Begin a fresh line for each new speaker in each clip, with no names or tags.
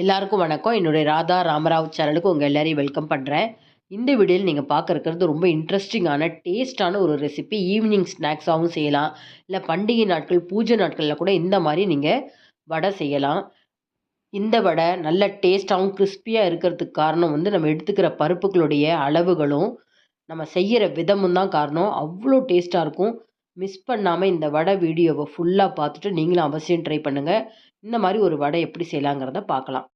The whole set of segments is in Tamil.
எல்லாருக்கும் வணக்கம். என்னுடைய ராதா ராமராவ் சேனலுக்கு உங்கள் எல்லாரையும் வெல்கம் பண்ணுறேன் இந்த வீடியோவில் நீங்கள் பார்க்க இருக்கிறது ரொம்ப இன்ட்ரெஸ்டிங்கான டேஸ்டான ஒரு ரெசிபி ஈவினிங் ஸ்நாக்ஸாகவும் செய்யலாம். இல்லை பண்டிகை நாட்கள் பூஜை நாட்களில் கூட இந்த மாதிரி நீங்கள் வடை செய்யலாம். இந்த வடை நல்ல டேஸ்ட்டாகவும் கிறிஸ்பியாக இருக்கிறதுக்கு காரணம் வந்து நம்ம எடுத்துக்கிற பருப்புகளுடைய அளவுகளும் நம்ம செய்கிற விதமும் தான் காரணம். அவ்வளோ டேஸ்ட்டாக இருக்கும். மிஸ் பண்ணாமல் இந்த வடை வீடியோவை ஃபுல்லாக பார்த்துட்டு நீங்களும் அவசியம் ட்ரை பண்ணுங்கள் இந்த மாதிரி ஒரு வடை எப்படி செய்யலாங்கிறத பார்க்கலாம்.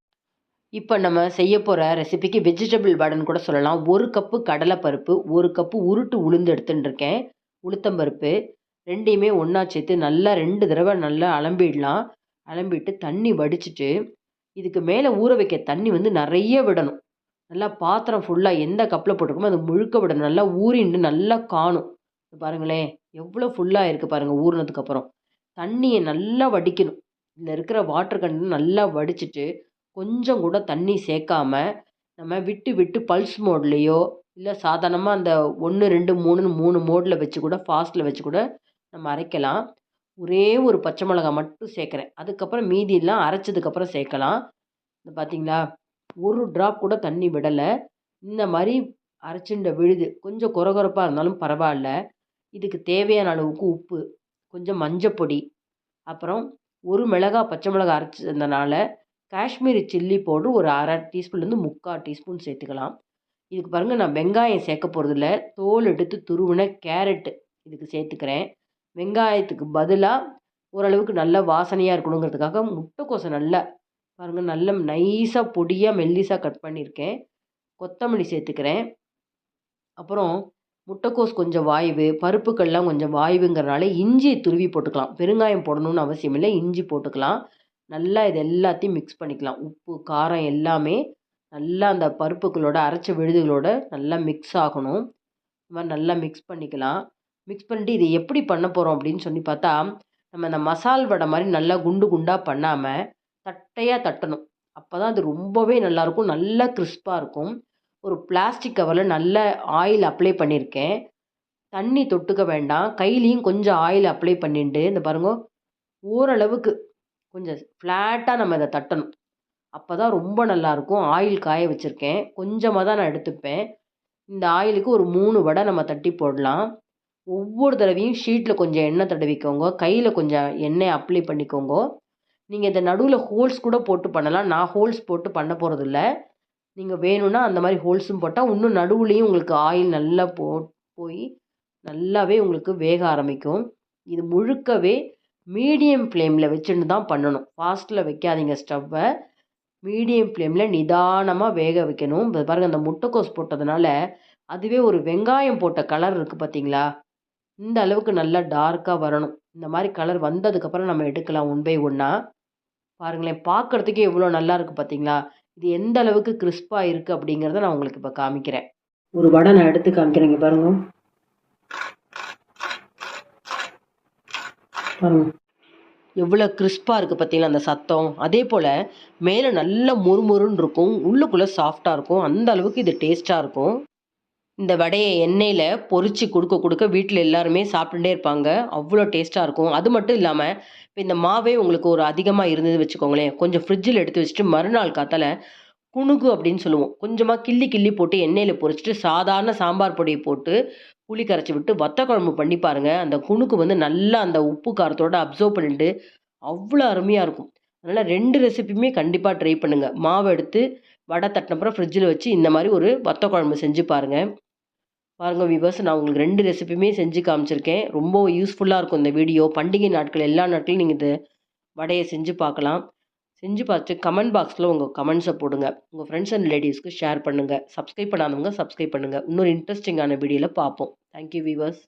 இப்போ நம்ம செய்ய போகிற ரெசிபிக்கு வெஜிடபிள் வடைன்னு கூட சொல்லலாம். ஒரு கப்பு கடலைப்பருப்பு ஒரு கப்பு உருட்டு உளுந்து எடுத்துட்டுருக்கேன் உளுத்தம்பருப்பு ரெண்டையுமே ஒன்றா சேர்த்து நல்லா ரெண்டு தடவை நல்லா அலம்பிடலாம். அலம்பிட்டு தண்ணி வடிச்சிட்டு இதுக்கு மேலே ஊற வைக்க தண்ணி வந்து நிறைய விடணும். நல்லா பாத்திரம் ஃபுல்லாக எந்த கப்பில் போட்டிருக்கோமோ அது முழுக்க விடணும். நல்லா ஊறிண்டு நல்லா காணும். பாருங்களேன். எவ்வளோ ஃபுல்லாக இருக்குது பாருங்கள் ஊறினதுக்கப்புறம் தண்ணியை நல்லா வடிக்கணும். இதில் இருக்கிற வாட்டர் கண்டென்ட் நல்லா வடிச்சிட்டு கொஞ்சம் கூட தண்ணி சேர்க்காம நம்ம விட்டு விட்டு பல்ஸ் மோட்லேயோ இல்லை சாதாரணமாக அந்த ஒன்று ரெண்டு மூணுன்னு மூணு மோடில் வச்சு கூட ஃபாஸ்ட்டில் வச்சு கூட நம்ம அரைக்கலாம். ஒரே ஒரு பச்சை மிளகா மட்டும் சேர்க்குறேன் அதுக்கப்புறம் மீதியெல்லாம் அரைச்சதுக்கப்புறம் சேர்க்கலாம் இந்த பார்த்தீங்களா ஒரு ட்ராப் கூட தண்ணி விடலை. இந்த மாதிரி அரைச்சுண்ட விழுது. கொஞ்சம் குறகுறப்பாக இருந்தாலும் பரவாயில்ல. இதுக்கு தேவையான அளவுக்கு உப்பு கொஞ்சம் மஞ்சப்பொடி அப்புறம் ஒரு மிளகா பச்சை மிளகா அரைச்சிருந்தனால காஷ்மீரி சில்லி பவுட்ரு ஒரு அரை டீஸ்பூன்லேருந்து முக்கால் டீஸ்பூன் சேர்த்துக்கலாம். இதுக்கு பாருங்கள் நான் வெங்காயம் சேர்க்க போகிறதில்ல தோல் எடுத்து துருவின கேரட்டு இதுக்கு சேர்த்துக்கிறேன். வெங்காயத்துக்கு பதிலாக ஓரளவுக்கு நல்ல வாசனையாக இருக்கணுங்கிறதுக்காக முட்டைக்கோசை நல்லா பாருங்கள் நல்ல நைஸாக பொடியாக மெல்லிஸாக கட் பண்ணியிருக்கேன். கொத்தமல்லி சேர்த்துக்கிறேன். அப்புறம் முட்டைக்கோஸ் கொஞ்சம் வாய்வு பருப்புக்கள்லாம் கொஞ்சம் வாய்வுங்கிறனால இஞ்சி துருவி போட்டுக்கலாம். பெருங்காயம் போடணும்னு அவசியம் இல்லை. இஞ்சி போட்டுக்கலாம். நல்லா இது எல்லாத்தையும் மிக்ஸ் பண்ணிக்கலாம். உப்பு காரம் எல்லாமே நல்லா அந்த பருப்புகளோட அரைச்ச விழுதுகளோட நல்லா மிக்ஸ் ஆகணும். இது மாதிரி நல்லா மிக்ஸ் பண்ணிக்கலாம். மிக்ஸ் பண்ணிட்டு இது எப்படி பண்ண போகிறோம் அப்படின்னு சொல்லி பார்த்தா நம்ம இந்த மசால் வடை மாதிரி நல்லா குண்டு குண்டாக பண்ணாமல் தட்டையாக தட்டணும். அப்போ தான் அது ரொம்பவே நல்லாயிருக்கும் நல்லா கிறிஸ்பாக இருக்கும். ஒரு பிளாஸ்டிக் கவரில் நல்ல ஆயில் அப்ளை பண்ணியிருக்கேன் தண்ணி தொட்டுக்க வேண்டாம். கையிலையும் கொஞ்சம் ஆயில் அப்ளை பண்ணிட்டு இந்த பாருங்க ஓரளவுக்கு கொஞ்சம் ஃப்ளாட்டாக நம்ம இதை தட்டணும். அப்போ தான் ரொம்ப நல்லாயிருக்கும் ஆயில் காய வச்சுருக்கேன். கொஞ்சமாக தான் நான் எடுத்துப்பேன். இந்த ஆயிலுக்கு ஒரு மூணு வடை நம்ம தட்டி போடலாம். ஒவ்வொரு தடவையும் ஷீட்டில் கொஞ்சம் எண்ணெய் தடவிக்கோங்க. கையில் கொஞ்சம் எண்ணெய் அப்ளை பண்ணிக்கோங்க. நீங்கள் இந்த நடுவில் ஹோல்ஸ் கூட போட்டு பண்ணலாம். நான் ஹோல்ஸ் போட்டு பண்ண போகிறதில்ல நீங்கள் வேணும்னா அந்த மாதிரி ஹோல்ஸும் போட்டால் இன்னும் நடுவுலேயும் உங்களுக்கு ஆயில் நல்லா போ போய் நல்லாவே உங்களுக்கு வேக ஆரம்பிக்கும். இது முழுக்கவே மீடியம் ஃப்ளேமில் வச்சுட்டு தான் பண்ணணும். ஃபாஸ்ட்டில் வைக்காதீங்க ஸ்டவ்வை மீடியம் ஃப்ளேமில் நிதானமாக வேக வைக்கணும். இப்போ பாருங்கள் அந்த முட்டைக்கோஸ் போட்டதுனால அதுவே ஒரு வெங்காயம் போட்ட கலர் இருக்குது பார்த்தீங்களா இந்த அளவுக்கு நல்லா டார்க்காக வரணும். இந்த மாதிரி கலர் வந்ததுக்கப்புறம் நம்ம எடுக்கலாம் ஒன் பை ஒன்றா பாருங்களேன் பார்க்குறதுக்கே எவ்வளோ நல்லா இருக்குது பார்த்தீங்களா இது எந்த அளவுக்கு கிறிஸ்பாக இருக்குது அப்படிங்கிறத நான் உங்களுக்கு இப்போ காமிக்கிறேன். ஒரு வடை நான் எடுத்து காமிக்கிறேங்க பாருங்க. பாருங்க. எவ்வளோ கிறிஸ்பாக இருக்குது பார்த்தீங்களா அந்த சத்தம்? அதே போல் மேலே நல்ல முறுமுறுன்னு இருக்கும். உள்ளுக்குள்ளே சாஃப்டாக இருக்கும். அந்த அளவுக்கு இது டேஸ்ட்டாக இருக்கும். இந்த வடையை எண்ணெயில் பொறிச்சு கொடுக்க கொடுக்க வீட்டில் எல்லாருமே சாப்பிட்டுட்டே இருப்பாங்க. அவ்வளோ டேஸ்ட்டாக இருக்கும். அது மட்டும் இல்லாமல் இப்போ இந்த மாவே உங்களுக்கு ஒரு அதிகமாக இருந்தது வச்சுக்கோங்களேன். கொஞ்சம் ஃப்ரிட்ஜில் எடுத்து வச்சுட்டு மறுநாள் காத்தால குணுகு அப்படின்னு சொல்லுவோம். கொஞ்சமாக கிள்ளி கிள்ளி போட்டு எண்ணெயில் பொறிச்சிட்டு சாதாரண சாம்பார் பொடியை போட்டு புளி கரைச்சி விட்டு வத்த குழம்பு பண்ணி பாருங்கள் அந்த குணுக்கு வந்து நல்லா அந்த உப்பு காரத்தோடு அப்சர்வ் பண்ணிட்டு அவ்வளோ அருமையாக இருக்கும். அதனால் ரெண்டு ரெசிபியுமே கண்டிப்பாக ட்ரை பண்ணுங்கள் மாவு எடுத்து வடை தட்டினப்புறம் ஃப்ரிட்ஜில் வச்சு இந்த மாதிரி ஒரு வத்த குழம்பு செஞ்சு பாருங்கள் பாருங்கள் விவர்ஸ் நான் உங்களுக்கு ரெண்டு ரெசிபியுமே செஞ்சு காமிச்சிருக்கேன். ரொம்ப யூஸ்ஃபுல்லாக இருக்கும் இந்த வீடியோ பண்டிகை நாட்கள் எல்லா நாட்களும் நீங்கள் இந்த வடையை செஞ்சு பார்க்கலாம். செஞ்சு பார்த்து கமெண்ட் பாக்ஸில் உங்கள் கமெண்ட்ஸை போடுங்க. உங்கள் ஃப்ரெண்ட்ஸ் அண்ட் லேடிஸ்க்கு ஷேர் பண்ணுங்கள் சப்ஸ்கிரைப் பண்ணாதவங்க சப்ஸ்கிரைப் பண்ணுங்கள் இன்னொரு இன்ட்ரெஸ்டிங்கான வீடியோவில் பார்ப்போம். Thank you viewers